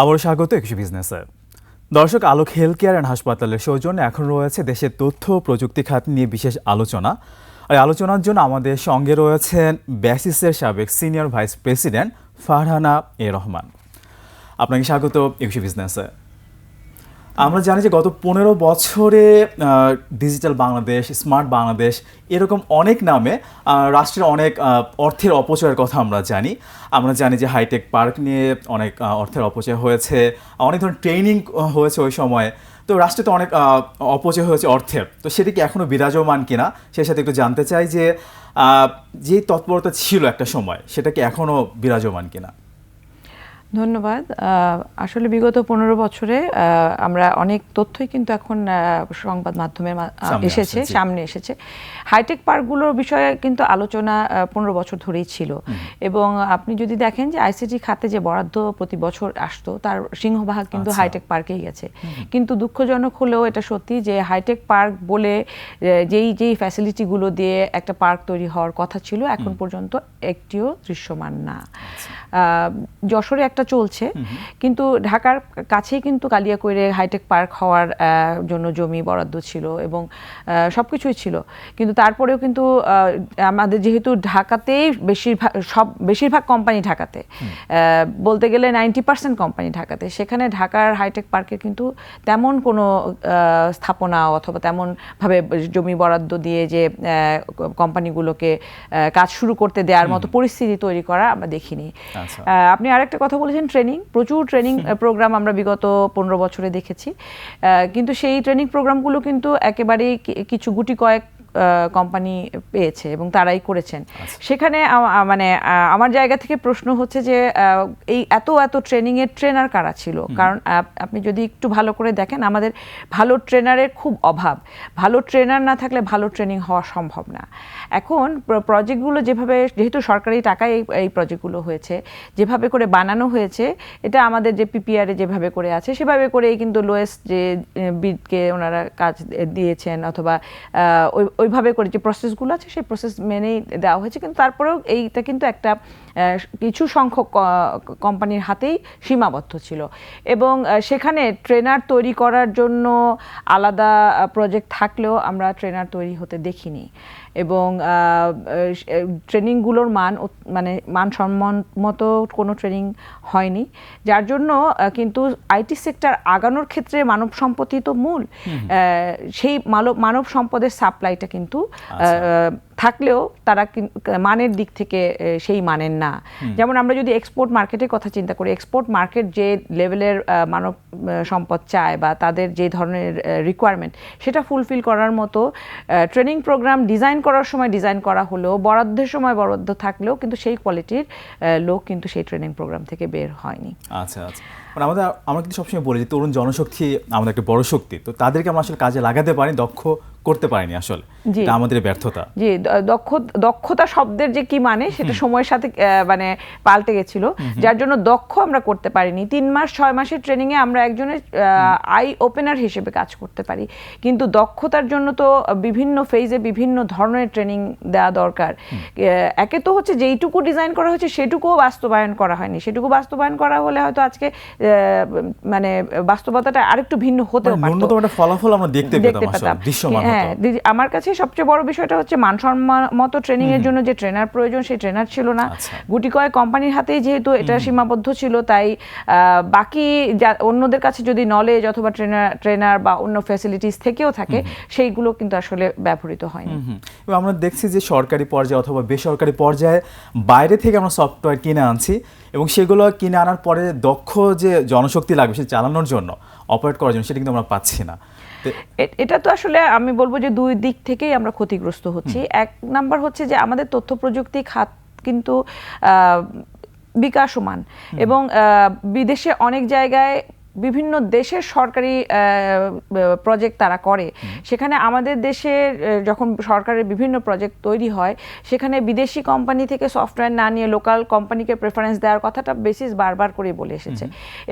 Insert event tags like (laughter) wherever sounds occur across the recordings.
আবারও স্বাগত একশো বিজনেসে। দর্শক, আলোক হেলথ কেয়ার অ্যান্ড হাসপাতালের সৌজন্য এখন রয়েছে দেশের তথ্য প্রযুক্তি খাত নিয়ে বিশেষ আলোচনা। আর আলোচনার জন্য আমাদের সঙ্গে রয়েছেন ব্যাসিসের সাবেক senior vice president Farhana A Rahman. আপনাকে স্বাগত একশো বিজনেসে। আমরা জানি যে গত পনেরো বছরে ডিজিটাল বাংলাদেশ স্মার্ট বাংলাদেশ, এরকম অনেক নামে রাষ্ট্রের অনেক অর্থের অপচয়ের কথা আমরা জানি। আমরা জানি যে হাইটেক পার্ক নিয়ে অনেক অর্থের অপচয় হয়েছে, অনেক ধরনের ট্রেনিং হয়েছে ওই সময়ে। তো রাষ্ট্রে তো অনেক অপচয় হয়েছে অর্থের। তো সেটি কি এখনও বিরাজমান কিনা, সে সাথে একটু জানতে চাই যে যে তৎপরতা ছিল একটা সময়, সেটা কি এখনও বিরাজমান কিনা? ধন্যবাদ। আসলে বিগত পনেরো বছরে আমরা অনেক তথ্যই কিন্তু এখন সংবাদ মাধ্যমে এসেছে সামনে এসেছে। হাইটেক পার্কগুলোর বিষয়ে কিন্তু আলোচনা পনেরো বছর ধরেই ছিল। এবং আপনি যদি দেখেন যে আইসিটি খাতে যে বরাদ্দ প্রতি বছর আসতো তার সিংহভাগ কিন্তু আচ্ছা। হাইটেক পার্কেই গেছে। কিন্তু দুঃখজনক হলেও এটা সত্যি যে হাইটেক পার্ক বলে যেই যেই ফ্যাসিলিটিগুলো দিয়ে একটা পার্ক তৈরি হওয়ার কথা ছিল এখন পর্যন্ত একটিও দৃশ্যমান না। আহ, যশোরে একটা চলছে। কিন্তু ঢাকার কাছেই কিন্তু কালিয়াকৈরে হাইটেক পার্ক হওয়ার জন্য জমি বরাদ্দ ছিল এবং সব কিছুই ছিল। কিন্তু তারপরেও কিন্তু আমাদের যেহেতু ঢাকাতেই বেশিরভাগ সব বেশিরভাগ কোম্পানি ঢাকাতে। বলতে গেলে নাইনটি পার্সেন্ট কোম্পানি ঢাকাতে। সেখানে ঢাকার হাইটেক পার্কে কিন্তু তেমন কোনো স্থাপনা অথবা তেমনভাবে জমি বরাদ্দ দিয়ে যে কোম্পানিগুলোকে কাজ শুরু করতে দেওয়ার মতো পরিস্থিতি তৈরি করা আমরা দেখিনি। আচ্ছা। আপনি আরেকটা কথা বলেছেন ট্রেনিং প্রচুর ট্রেনিং প্রোগ্রাম আমরা বিগত পনেরো বছরে দেখেছি। কিন্তু সেই ট্রেনিং প্রোগ্রামগুলো কিন্তু একেবারেই কিছু গুটি কয়েক কোম্পানি পেয়েছে এবং তারাই করেছেন। সেখানে আ- আ- মানে আমার জায়গা থেকে প্রশ্ন হচ্ছে যে এই এত এত ট্রেনিং এর ট্রেনার কারা ছিল? কারণ আপনি যদি একটু ভালো করে দেখেন আমাদের ভালো ট্রেনারের খুব অভাব। ভালো ট্রেনার না থাকলে ভালো ট্রেনিং হওয়া সম্ভব না। এখন প্র- প্রজেক্টগুলো যেভাবে যেহেতু সরকারি টাকায় এই এই প্রজেক্টগুলো হয়েছে যেভাবে করে বানানো হয়েছে এটা আমাদের যে পিপিআরে যেভাবে করে আছে সেভাবে করেই কিন্তু লোয়েস্ট যে বিডকে ওনারা কাজ দিয়েছেন অথবা ওই ওইভাবে করে যে প্রসেসগুলো আছে, সেই প্রসেস মেনেই দেওয়া হয়েছে। কিন্তু তারপরেও এইটা কিন্তু একটা কিছু সংখ্যক কোম্পানির হাতেই সীমাবদ্ধ ছিল। এবং সেখানে ট্রেনার তৈরি করার জন্য আলাদা প্রজেক্ট থাকলেও আমরা ট্রেনার তৈরি হতে দেখিনি। এবং ট্রেনিংগুলোর মান মানে মানসম্মত কোনো ট্রেনিং হয়নি। যার জন্য কিন্তু আইটি সেক্টর আগানোর ক্ষেত্রে মানব সম্পত্তি তো মূল। সেই মানব মানব সম্পদের সাপ্লাইটা কিন্তু আহ, থাকলেও তারা মানের দিক থেকে সেই মানের না। যেমন আমরা যদি এক্সপোর্ট মার্কেটের কথা চিন্তা করি এক্সপোর্ট মার্কেট যে লেভেলের মানব সম্পদ চায় বা তাদের যে ধরনের রিকোয়ারমেন্ট সেটা ফুলফিল করার মতো ট্রেনিং প্রোগ্রাম ডিজাইন করার সময় ডিজাইন করা হলেও বরাদ্দের সময় বরাদ্দ থাকলেও কিন্তু সেই কোয়ালিটির লোক কিন্তু সেই ট্রেনিং প্রোগ্রাম থেকে বের হয়নি। আচ্ছা আচ্ছা। মানে আমাদের আমরা কিন্তু সবসময় বলি যে তরুণ জনশক্তি আমাদের একটা বড় শক্তি। তো তাদেরকে আমরা আসলে কাজে লাগাতে পারি দক্ষ করতে পারিনি আসলে। এটা আমাদের ব্যর্থতা। জি দক্ষ দক্ষতা শব্দের যে কি মানে সেটা সময়ের সাথে মানে পাল্টে গেছিল। যার জন্য দক্ষ আমরা করতে পারিনি। তিন মাস ছয় মাসের ট্রেনিং এ আমরা একজনের আই ওপেনার হিসেবে কাজ করতে পারি। কিন্তু দক্ষতার জন্য তো বিভিন্ন ফেজে বিভিন্ন ধরনের ট্রেনিং দেওয়া দরকার। একে তো হচ্ছে যেইটুকু ডিজাইন করা হয়েছে সেটুকুও বাস্তবায়ন করা হয়নি। সেটুকু বাস্তবায়ন করা হলে হয়তো আজকে মানে বাস্তবতাটা আরেকটু ভিন্ন হতে মানে পারতো। ন্যূনতম একটা ফলাফল আমরা দেখতে পেতাম দৃশ্যমান হ্যাঁ দিদি, আমার কাছে সবচেয়ে বড় বিষয়টা হচ্ছে মানসম্মত ট্রেনিং এর জন্য যে ট্রেনার প্রয়োজন সেই ট্রেনার ছিল না। আচ্ছা। গুটি কয়েক কোম্পানির হাতেই যেহেতু এটা সীমাবদ্ধ ছিল তাই বাকি অন্যদের কাছে যদি নলেজ অথবা ট্রেনার ট্রেনার বা অন্য ফ্যাসিলিটিস থেকেও থাকে সেইগুলো কিন্তু আসলে ব্যবহৃত হয়নি। আমরা দেখছি যে সরকারি পর্যায়ে অথবা বেসরকারি পর্যায়ে বাইরে থেকে আমরা সফটওয়্যার কিনে আনছি এবং সেগুলো কিনে আনার পরে দক্ষ যে জনশক্তি লাগবে সে চালানোর জন্য অপারেট করার জন্য সেটা কিন্তু আমরা পাচ্ছি না। এটা তো আসলে আমি বলব যে দুই দিক থেকেই আমরা ক্ষতিগ্রস্ত হচ্ছি। এক নাম্বার হচ্ছে যে আমাদের তথ্য প্রযুক্তি খাত কিন্তু আহ, বিকাশমান এবং আহ, বিদেশে অনেক জায়গায় বিভিন্ন দেশের সরকারি প্রজেক্ট তারা করে। সেখানে আমাদের দেশের যখন সরকারের বিভিন্ন প্রজেক্ট তৈরি হয় সেখানে বিদেশি কোম্পানি থেকে সফটওয়্যার না নিয়ে লোকাল কোম্পানিকে প্রেফারেন্স দেওয়ার কথাটা বেসিস বারবার করে বলে এসেছে।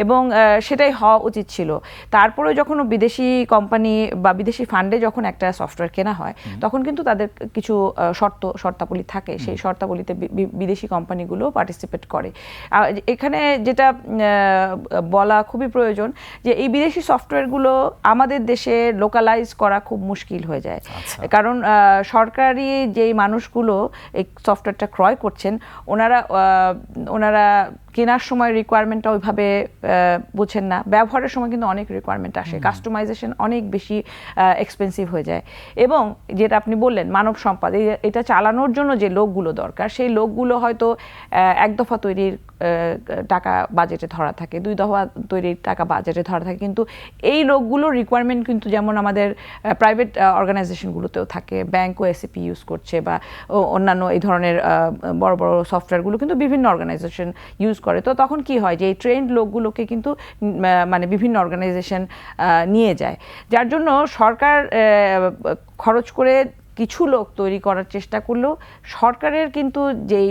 এবং সেটাই হওয়া উচিত ছিল। তারপরে যখন বিদেশি কোম্পানি বা বিদেশি ফান্ডে যখন একটা সফটওয়্যার কেনা হয় তখন কিন্তু তাদের কিছু শর্ত শর্তাবলী থাকে। সেই শর্তাবলীতে বিদেশি কোম্পানিগুলো পার্টিসিপেট করে। এখানে যেটা বলা খুবই প্রয়োজন যে এই বিদেশি সফটওয়্যারগুলো আমাদের দেশে লোকালাইজ করা খুব মুশকিল হয়ে যায় আচ্ছা। কারণ সরকারি যেই মানুষগুলো এই সফটওয়্যারটা ক্রয় করছেন ওনারা ওনারা কেনার সময় রিকোয়ারমেন্টটা ওইভাবে বুঝেন না। ব্যবহারের সময় কিন্তু অনেক রিকোয়ারমেন্ট আসে। কাস্টমাইজেশন অনেক বেশি এক্সপেন্সিভ হয়ে যায়। এবং যেটা আপনি বললেন মানব সম্পদ এটা চালানোর জন্য যে লোকগুলো দরকার সেই লোকগুলো হয়তো এক দফা তৈরির টাকা বাজেটে ধরা থাকে দুই দফা তৈরির টাকা বাজেটে ধরা থাকে। কিন্তু এই লোকগুলোর রিকোয়ারমেন্ট কিন্তু যেমন আমাদের প্রাইভেট অর্গানাইজেশনগুলোতেও থাকে। ব্যাংকও এসিপি ইউজ করছে বা অন্যান্য এই ধরনের বড় বড় সফটওয়্যারগুলো কিন্তু বিভিন্ন অর্গানাইজেশন ইউজ করে। তো তখন কি হয় যে এই ট্রেন্ড লোকগুলোকে কিন্তু মানে বিভিন্ন অর্গানাইজেশন নিয়ে যায়। যার জন্য সরকার খরচ করে কিছু লোক তৈরি করার চেষ্টা করলেও সরকারের কিন্তু যেই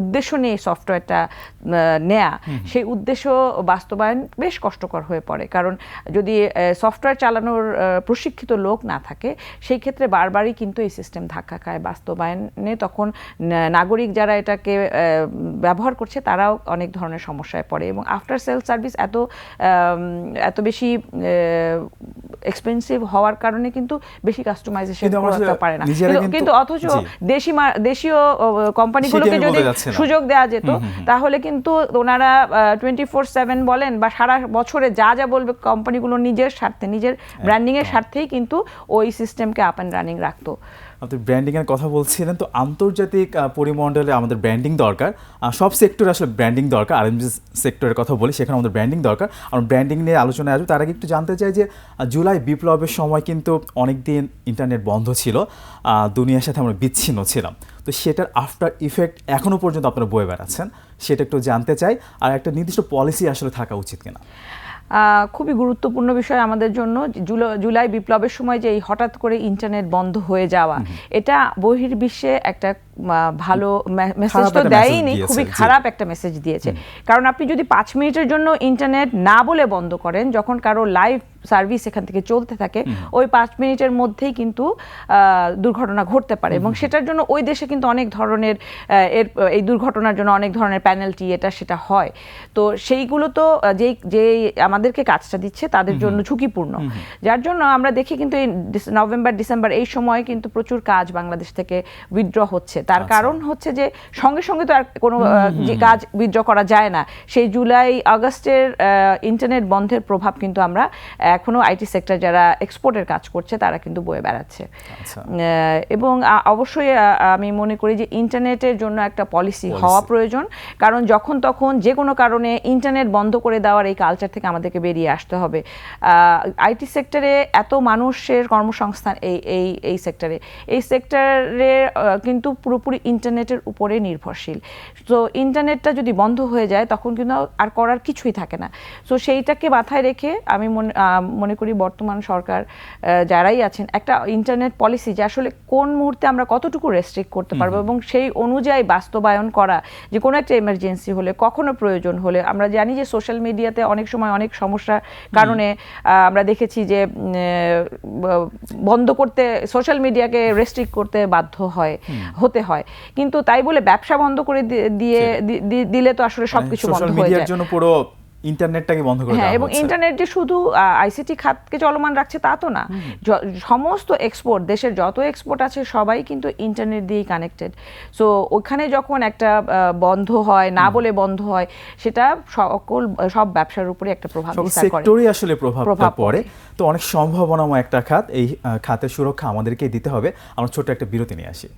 উদ্দেশ্য নিয়ে সফটওয়্যারটা নেয়া সেই উদ্দেশ্য বাস্তবায়ন বেশ কষ্টকর হয়ে পড়ে। কারণ যদি সফটওয়্যার চালানোর প্রশিক্ষিত লোক না থাকে সেই ক্ষেত্রে বারবারই কিন্তু এই সিস্টেম ধাক্কা খায়। বাস্তবায়নে তখন নাগরিক যারা এটাকে ব্যবহার করছে তারাও অনেক ধরনের সমস্যায় পড়ে। এবং আফটার সেল সার্ভিস এত এত বেশি এক্সপেন্সিভ হওয়ার কারণে কিন্তু বেশি কাস্টমাইজেশন করতে পারে না। কিন্তু- অথচ দেশি দেশীয় কোম্পানিগুলোকে যদি সুযোগ দেওয়া যেত তাহলে কিন্তু ওনারা টোয়েন্টি ফোর সেভেন বলেন বা সারা বছরে যা যা বলবে কোম্পানিগুলো নিজের স্বার্থে নিজের ব্র্যান্ডিংয়ের স্বার্থেই কিন্তু ওই সিস্টেমকে আপ অ্যান্ড রানিং রাখতো। আপনি ব্র্যান্ডিংয়ের কথা বলছিলেন, তো আন্তর্জাতিক পরিমণ্ডলে আমাদের ব্র্যান্ডিং দরকার। সব সেক্টরে আসলে ব্র্যান্ডিং দরকার। আর সেক্টরের কথা বলি, সেখানে আমাদের ব্র্যান্ডিং দরকার। আমরা ব্র্যান্ডিং নিয়ে আলোচনায় আসব। তার আগে একটু জানতে চাই যে জুলাই বিপ্লবের সময় কিন্তু অনেক দিন ইন্টারনেট বন্ধ ছিল। দুনিয়ার সাথে আমরা বিচ্ছিন্ন ছিলাম। তো সেটার আফটার ইফেক্ট এখনও পর্যন্ত আপনারা বয়ে বেড়াচ্ছেন। সেটা একটু জানতে চাই। আর একটা নির্দিষ্ট পলিসি আসলে থাকা উচিত কিনা? খুবই গুরুত্বপূর্ণ বিষয় আমাদের জন্য জুলো- জুলাই বিপ্লবের সময় যে এই হঠাৎ করে ইন্টারনেট বন্ধ হয়ে যাওয়া এটা বহির্বিশ্বে একটা ভালো মেসেজ তো দেয়নি খুবই খারাপ একটা মেসেজ দিয়েছে। কারণ আপনি যদি পাঁচ মিনিটের জন্য ইন্টারনেট না বলে বন্ধ করেন যখন কারও লাইভ সার্ভিস এখান থেকে চলতে থাকে ওই পাঁচ মিনিটের মধ্যেই কিন্তু দুর্ঘটনা ঘটতে পারে। এবং সেটার জন্য ওই দেশে কিন্তু অনেক ধরনের এর এই দুর্ঘটনার জন্য অনেক ধরনের পেনাল্টি এটা সেটা হয়। তো সেইগুলো তো যেই যে আমাদেরকে কাজটা দিচ্ছে তাদের জন্য ঝুঁকিপূর্ণ। যার জন্য আমরা দেখি কিন্তু এই নভেম্বর ডিসেম্বর এই সময় কিন্তু প্রচুর কাজ বাংলাদেশ থেকে উইথড্র হচ্ছে। তার আচ্ছা। কারণ হচ্ছে যে সঙ্গে সঙ্গে তো আর কোনো যে কাজ উইথড্র করা যায় না। সেই জুলাই আগস্টের ইন্টারনেট বন্ধের প্রভাব কিন্তু আমরা এখনও আইটি সেক্টর যারা এক্সপোর্টের কাজ করছে তারা কিন্তু বয়ে বেড়াচ্ছে। আচ্ছা। এবং অবশ্যই আমি মনে করি যে ইন্টারনেটের জন্য একটা পলিসি হওয়া প্রয়োজন। কারণ যখন তখন যে কোনো কারণে ইন্টারনেট বন্ধ করে দেওয়ার এই কালচার থেকে আমাদেরকে বেরিয়ে আসতে হবে। আইটি সেক্টরে এত মানুষের কর্মসংস্থান এই এই এই সেক্টরে এই সেক্টরে কিন্তু পুরোপুরি ইন্টারনেটের উপরে নির্ভরশীল। তো ইন্টারনেটটা যদি বন্ধ হয়ে যায় তখন কিন্তু আর করার কিছুই থাকে না। সো সেইটাকে মাথায় রেখে আমি মনে মনে করি বর্তমান সরকার যারাই আছেন একটা ইন্টারনেট পলিসি যে আসলে কোন মুহূর্তে আমরা কতটুকু রেস্ট্রিক্ট করতে পারব এবং সেই অনুযায়ী বাস্তবায়ন করা যে কোনো একটা এমার্জেন্সি হলে কখনো প্রয়োজন হলে আমরা জানি যে সোশ্যাল মিডিয়াতে অনেক সময় অনেক সমস্যার কারণে আমরা দেখেছি যে বন্ধ করতে সোশ্যাল মিডিয়াকে রেস্ট্রিক্ট করতে বাধ্য হয় হতে হয়। কিন্তু তাই বলে ব্যবসা বন্ধ করে দিয়ে দিলে তো আসলে সবকিছু বন্ধ হয়ে যায়। জন্য পুরো ইন্টারনেটটাকে বন্ধ করে হ্যাঁ এবং ইন্টারনেট যে শুধু আইসিটি খাতকে চলমান রাখছে তা তো না। সমস্ত এক্সপোর্ট দেশের যত এক্সপোর্ট আছে সবাই কিন্তু ইন্টারনেট দিয়েই কানেক্টেড সো ওখানে যখন একটা বন্ধ হয় না বলে বন্ধ হয় সেটা সকল সব ব্যবসার উপরে একটা প্রভাব বিস্তার করে। সেক্টরই আসলে প্রভাবটা প্রভাব পড়ে। তো অনেক সম্ভাবনাময় একটা খাত এই খাতের সুরক্ষা আমাদেরকেই দিতে হবে। আমরা ছোট্ট একটা বিরতি নিয়ে আসি।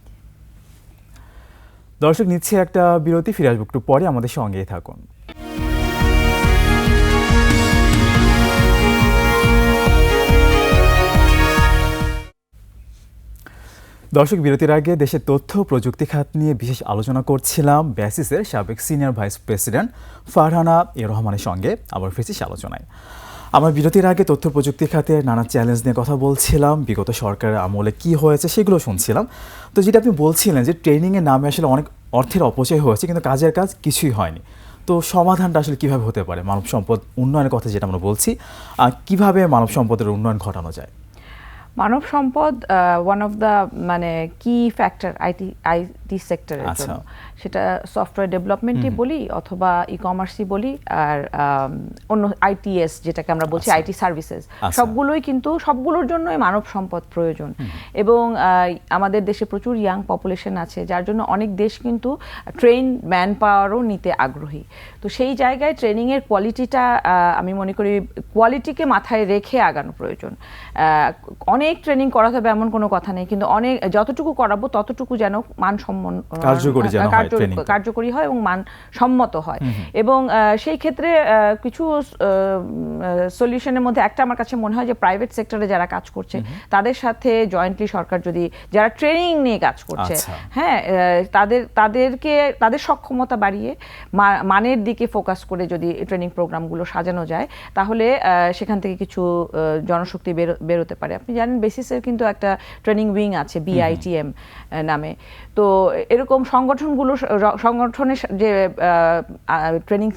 দর্শক, নিচ্ছে একটা বিরতি, ফিরে আসব একটু পরে, আমাদের সঙ্গেই থাকুন। দর্শক, বিরতির আগে দেশের তথ্য, প্রযুক্তি খাত নিয়ে বিশেষ আলোচনা করছিলাম। ব্যাসিসের সাবেক senior vice president Farhana A রহমানের সঙ্গে আবার ফিরছি আলোচনায়। আমার বিরতির আগে তথ্য প্রযুক্তি খাতে নানা চ্যালেঞ্জ নিয়ে কথা বলছিলাম। বিগত সরকারের আমলে কি হয়েছে সেগুলো শুনছিলাম। তো যেটা আপনি বলছিলেন যে ট্রেনিংয়ের নামে আসলে অনেক অর্থের অপচয় হয়েছে, কিন্তু কাজের কাজ কিছুই হয়নি। তো সমাধানটা আসলে কীভাবে হতে পারে? মানব সম্পদ উন্নয়নের কথা যেটা আমরা বলছি কীভাবে মানব সম্পদের উন্নয়ন ঘটানো যায়? মানব সম্পদ ওয়ান অফ দ্য মানে কি ফ্যাক্টর আইটি আইটি সেক্টরের আচ্ছা। জন্য। সেটা সফটওয়্যার ডেভেলপমেন্টই বলি অথবা ই কমার্সই বলি আর অন্য আইটিএস যেটাকে আমরা বলছি আচ্ছা। আইটি সার্ভিসেস আচ্ছা। সবগুলোই কিন্তু সবগুলোর জন্যই মানব সম্পদ প্রয়োজন। এবং আমাদের দেশে প্রচুর ইয়াং পপুলেশন আছে যার জন্য অনেক দেশ কিন্তু ট্রেন ম্যান পাওয়ারও নিতে আগ্রহী। তো সেই জায়গায় ট্রেনিংয়ের কোয়ালিটিটা আমি মনে করি কোয়ালিটিকে মাথায় রেখে আগানো প্রয়োজন। আহ, অনেক ট্রেনিং করাতে হবে এমন কোনো কথা নেই। কিন্তু অনেক যতটুকু করাবো ততটুকু যেন মানসম্মন কার্যকরী যেন হয়। কার্যকরী হয় এবং মানসম্মত হয়। এবং সেই ক্ষেত্রে কিছু সলিউশনের মধ্যে একটা আমার কাছে মনে হয় যে প্রাইভেট সেক্টরে যারা কাজ করছে তাদের সাথে জয়েন্টলি সরকার যদি যারা ট্রেনিং নিয়ে কাজ করছে আচ্ছা। হ্যাঁ তাদের তাদেরকে তাদের সক্ষমতা বাড়িয়ে মা- মানের দিকে ফোকাস করে যদি ট্রেনিং প্রোগ্রামগুলো সাজানো যায় তাহলে সেখান থেকে কিছু জনশক্তি বেরোতে পারে। আপনি জানেন বেসিসের কিন্তু একটা ট্রেনিং উইং আছে বিআইটিএম নামে। তো এরকম সংগঠনগুলো সংগঠনের যে ট্রেনিং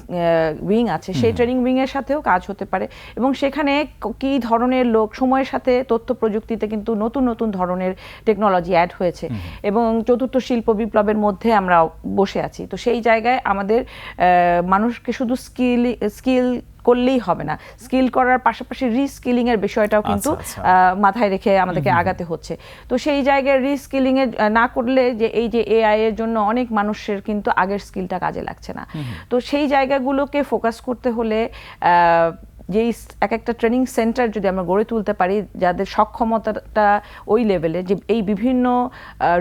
উইং আছে সেই ট্রেনিং উইংয়ের সাথেও কাজ হতে পারে। এবং সেখানে ক- কি ধরনের লোক সময়ের সাথে তথ্য প্রযুক্তিতে কিন্তু নতুন নতুন ধরনের টেকনোলজি অ্যাড হয়েছে। এবং চতুর্থ শিল্প বিপ্লবের মধ্যে আমরা বসে আছি। তো সেই জায়গায় আমাদের মানুষকে শুধু স্কিল স্কিল করলেই হবে না। স্কিল করার পাশাপাশি রিস্কিলিং এর বিষয়টাও কিন্তু আচ্ছা। মাথায় রেখে আমাদেরকে আগাতে হচ্ছে। তো সেই জায়গায় রিস্কিলিং এর না করলে যে এই যে এআই এর জন্য অনেক মানুষের কিন্তু আগের স্কিলটা কাজে লাগছে না। তো সেই জায়গাগুলোকে ফোকাস করতে হলে যেই এক একটা ট্রেনিং সেন্টার যদি আমরা গড়ে তুলতে পারি যাদের সক্ষমতাটা ওই লেভেলে যে এই বিভিন্ন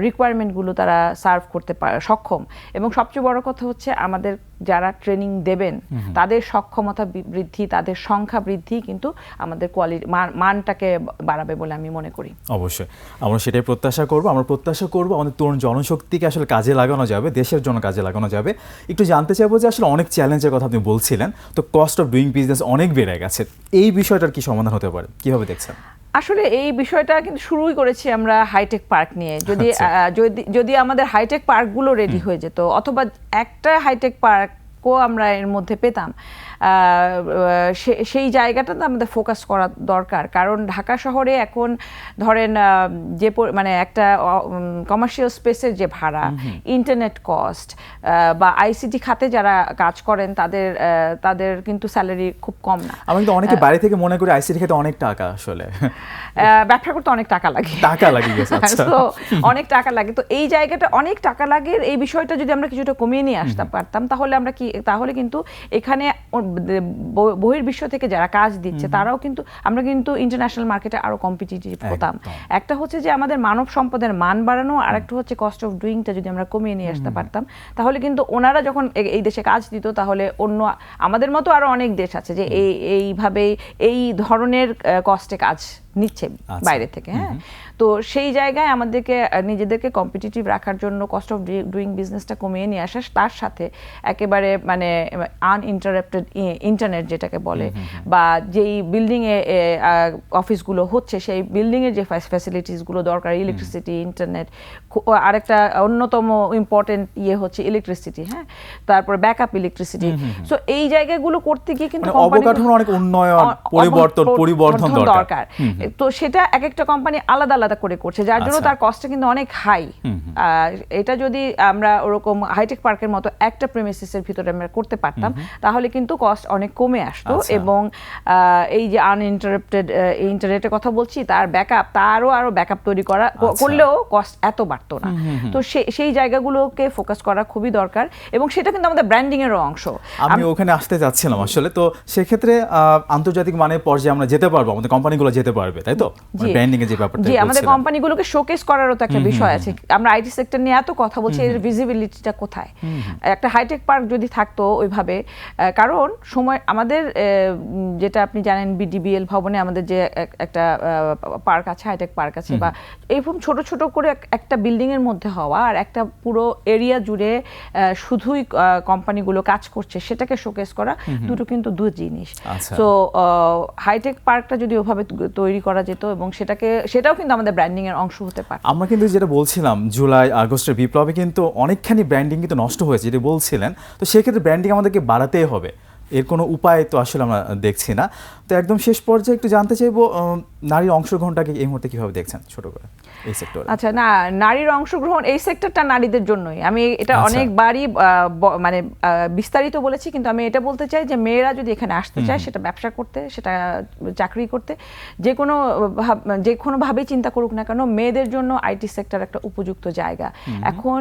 রিকোয়ারমেন্টগুলো তারা সার্ভ করতে পারে সক্ষম। এবং সবচেয়ে বড় কথা হচ্ছে আমাদের যারা ট্রেনিং দেবেন তাদের সক্ষমতা বৃদ্ধি তাদের সংখ্যা বৃদ্ধি কিন্তু আমাদের কোয়ালিটি মানটাকে বাড়াবে বলে আমি মনে করি। অবশ্যই। আমরা সেটাই প্রত্যাশা করব। আমরা প্রত্যাশা করব আমাদের তরুণ জনশক্তিকে আসলে কাজে লাগানো যাবে দেশের জন্য কাজে লাগানো যাবে। একটু জানতে চাইব যে আসলে অনেক চ্যালেঞ্জের কথা আপনি বলছিলেন তো কস্ট অফ ডুইং বিজনেস অনেক বেড়ে গেছে। এই বিষয়টার কি সমাধান হতে পারে? কীভাবে দেখছেন? আসলে এই বিষয়টা কিন্তু শুরুই করেছি আমরা হাইটেক পার্ক নিয়ে যদি আচ্ছা। যদি যদি আমাদের হাইটেক পার্কগুলো রেডি হয়ে যেত অথবা একটা হাইটেক পার্কও আমরা এর মধ্যে পেতাম সেই জায়গাটাতে আমাদের ফোকাস করা দরকার। কারণ ঢাকা শহরে এখন ধরেন যে মানে একটা কমার্শিয়াল স্পেসের যে ভাড়া ইন্টারনেট কস্ট বা আইসিটি খাতে যারা কাজ করেন তাদের তাদের কিন্তু স্যালারি খুব কম না। আমি কিন্তু অনেকে বাড়ি থেকে মনে করি আইসিটি খাতে অনেক টাকা আসলে। ব্যবসা করতে অনেক টাকা লাগে। টাকা লাগে (laughs) আচ্ছা। তো অনেক টাকা লাগে। তো এই জায়গাটা অনেক টাকা লাগে এই বিষয়টা যদি আমরা কিছুটা কমিয়ে নিয়ে আসতে পারতাম তাহলে আমরা কি তাহলে কিন্তু এখানে বহির্বিশ্ব থেকে যারা কাজ দিচ্ছে তারাও কিন্তু আমরা কিন্তু ইন্টারন্যাশনাল মার্কেটে আরও কম্পিটিটিভ হতাম। একটা হচ্ছে যে আমাদের মানব সম্পদের মান বাড়ানো আর একটা হচ্ছে কস্ট অফ ডুইংটা যদি আমরা কমিয়ে নিয়ে আসতে পারতাম তাহলে কিন্তু ওনারা যখন এই দেশে কাজ দিত তাহলে অন্য আমাদের মতো আরও অনেক দেশ আছে যে এই এইভাবে এই ধরনের কস্টে কাজ নিচ্ছে আচ্ছা। বাইরে থেকে হ্যাঁ। তো সেই জায়গায় আমাদেরকে নিজেদেরকে কম্পিটিটিভ রাখার জন্য কস্ট অফ ডুইং বিজনেসটা কমিয়ে নিয়ে আসা তার সাথে একেবারে মানে আনইন্টারাপ্টেড ইন্টারনেট যেটাকে বলে বা যেই বিল্ডিং এ অফিসগুলো হচ্ছে সেই বিল্ডিং এর যে ফ্যাসিলিটিসগুলো দরকার ইলেকট্রিসিটি ইন্টারনেট আরেকটা অন্যতম ইম্পর্টেন্ট ইয়ে হচ্ছে ইলেকট্রিসিটি হ্যাঁ। তারপরে ব্যাকআপ ইলেকট্রিসিটি সো এই জায়গাগুলো করতে গিয়ে কিন্তু মানে অবকাঠামোর অনেক উন্নয়ন পরিবর্তন পরিবর্ধন দরকার। দরকার। তো সেটা এক একটা কোম্পানি আলাদা আলাদা করে করছে যার জন্য আচ্ছা। তার কস্টটা কিন্তু অনেক হাই এটা যদি আমরা ওরকম হাইটেক পার্কের মতো একটা প্রেমিসিসের ভিতরে আমরা করতে পারতাম তাহলে কিন্তু কস্ট অনেক কমে আসতো আচ্ছা। এবং এই যে আনইন্টারাপ্টেড ইন্টারনেটের কথা বলছি তার ব্যাকআপ তারও আরও ব্যাকআপ তৈরি করা আচ্ছা। করলেও কস্ট এত বাড়তো না। তো সে- সেই জায়গাগুলোকে ফোকাস করা খুবই দরকার এবং সেটা কিন্তু আমাদের ব্র্যান্ডিং এরও অংশ। আমি ওখানে আসতে যাচ্ছিলাম আসলে তো সেক্ষেত্রে আন্তর্জাতিক মানের পর্যায়ে আমরা যেতে পারব আমাদের কোম্পানিগুলো যেতে পারবে। যাবে তাই তো? ব্র্যান্ডিং এর যে ব্যাপারটা জি আমাদের কোম্পানিগুলোকে শোকেস করারও তো একটা বিষয় আছে। আমরা আইটি সেক্টর নিয়ে এত কথা বলছি এর ভিজিবিলিটিটা কোথায়? একটা হাইটেক পার্ক যদি থাকতো ওইভাবে কারণ সময় আমাদের যেটা আপনি জানেন বিডিবিএল ভবনে আমাদের যে একটা পার্ক আছে হাইটেক পার্ক আছে বা এরকম ছোট ছোট করে একটা বিল্ডিং এর মধ্যে হওয়া আর একটা পুরো এরিয়া জুড়ে শুধুই কোম্পানিগুলো কাজ করছে সেটাকে শোকেস করা দুটো কিন্তু দু জিনিস। তো হাইটেক পার্কটা যদি ওভাবে তৈ- তৈরি করা যেত এবং সেটাকে, সেটাও কিন্তু আমাদের ব্র্যান্ডিং এর অংশ হতে পারে। আমরা কিন্তু যেটা বলছিলাম, জুলাই, আগস্টের বিপ্লবে কিন্তু অনেকখানি ব্র্যান্ডিং কিন্তু নষ্ট হয়েছে, যেটা বলছিলেন। তো সেক্ষেত্রে ব্র্যান্ডিং আমাদেরকে বাড়াতেই হবে। এর কোনো উপায় তো আসলে আমরা দেখছি না। তো একদম শেষ পর্যায়ে একটু জানতে চাইব নারীর অংশগ্রহণটাকে এই মুহূর্তে কীভাবে দেখছেন, ছোটো করে? এই সেক্টরে আচ্ছা না নারীর অংশগ্রহণ এই সেক্টরটা নারীদের জন্যই। আমি এটা আচ্ছা। অনেকবারই মানে বিস্তারিত বলেছি কিন্তু আমি এটা বলতে চাই যে মেয়েরা যদি এখানে আসতে চায় সেটা ব্যবসা করতে সেটা চাকরি করতে যে কোনো যে কোনোভাবেই চিন্তা করুক না কেন মেয়েদের জন্য আইটি সেক্টর একটা উপযুক্ত জায়গা। এখন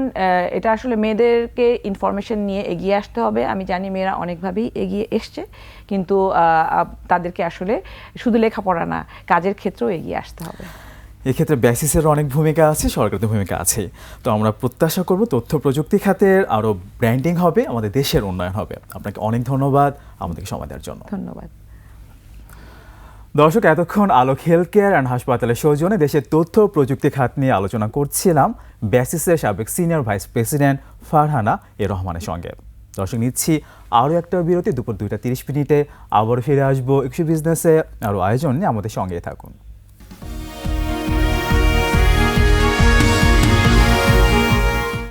এটা আসলে মেয়েদেরকে ইনফরমেশন নিয়ে এগিয়ে আসতে হবে। আমি জানি মেয়েরা অনেকভাবেই এগিয়ে এসছে কিন্তু তাদেরকে আসলে শুধু লেখাপড়া না কাজের ক্ষেত্রেও এগিয়ে আসতে হবে। এক্ষেত্রে ব্যাসিসের অনেক ভূমিকা আছে সরকারের ভূমিকা আছে। তো আমরা প্রত্যাশা করব তথ্য প্রযুক্তি খাতের আরও ব্র্যান্ডিং হবে আমাদের দেশের উন্নয়ন হবে। আপনাকে অনেক ধন্যবাদ আমাদেরকে সময় দেওয়ার জন্য। ধন্যবাদ। দর্শক এতক্ষণ আলোক হেলথ কেয়ার অ্যান্ড হাসপাতালের সৌজন্যে দেশের তথ্য প্রযুক্তি খাত নিয়ে আলোচনা করছিলাম ব্যাসিসের সাবেক senior vice president Farhana A রহমানের সঙ্গে। দর্শক নিচ্ছি আরও একটা বিরতি দুপুর দুইটা তিরিশ মিনিটে আবার ফিরে আসব একশো বিজনেসে আরও আয়োজন নিয়ে আমাদের সঙ্গে থাকুন।